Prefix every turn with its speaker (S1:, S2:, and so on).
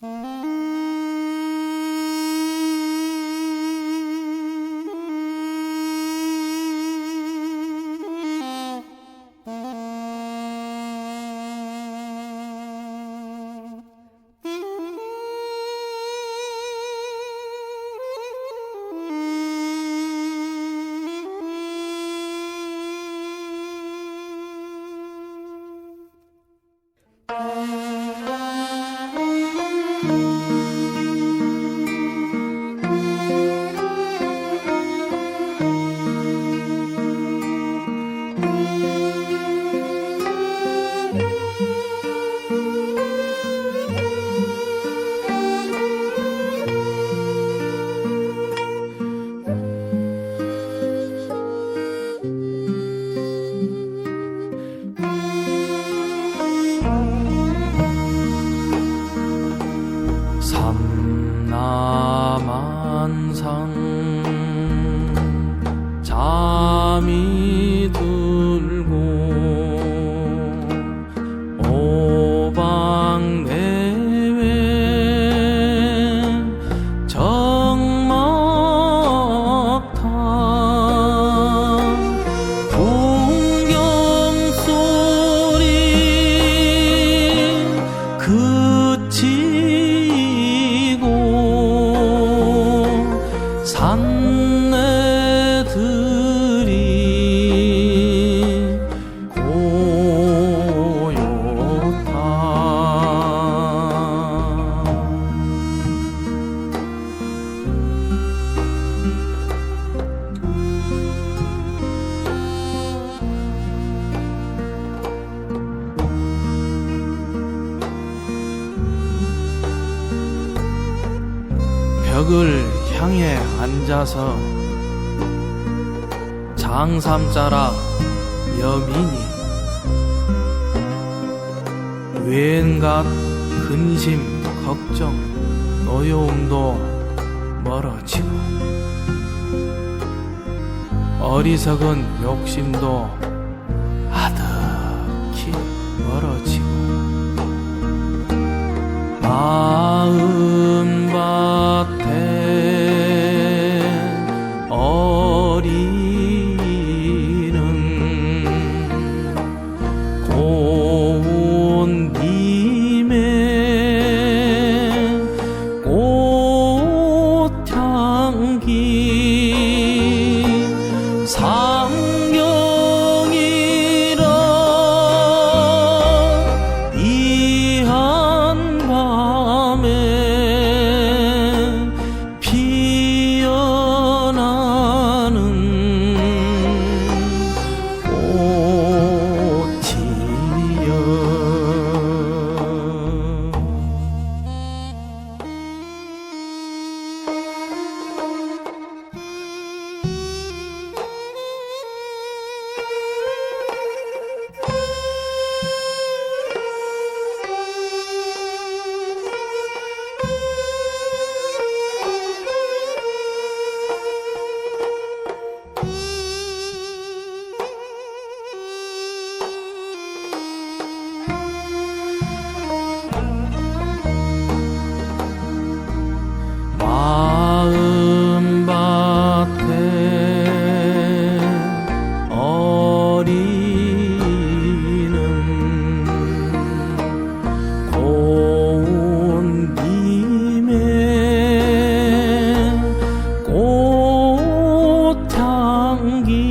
S1: 삼 남한상. 잠이 들고 오방내외 정막탄 풍경 소리 그치 벽을 향해 앉아서 장삼자라 여민이 왠갓 근심 걱정 노여움도 멀어지고 어리석은 욕심도 아득히 멀어지고 아 সঙ্গী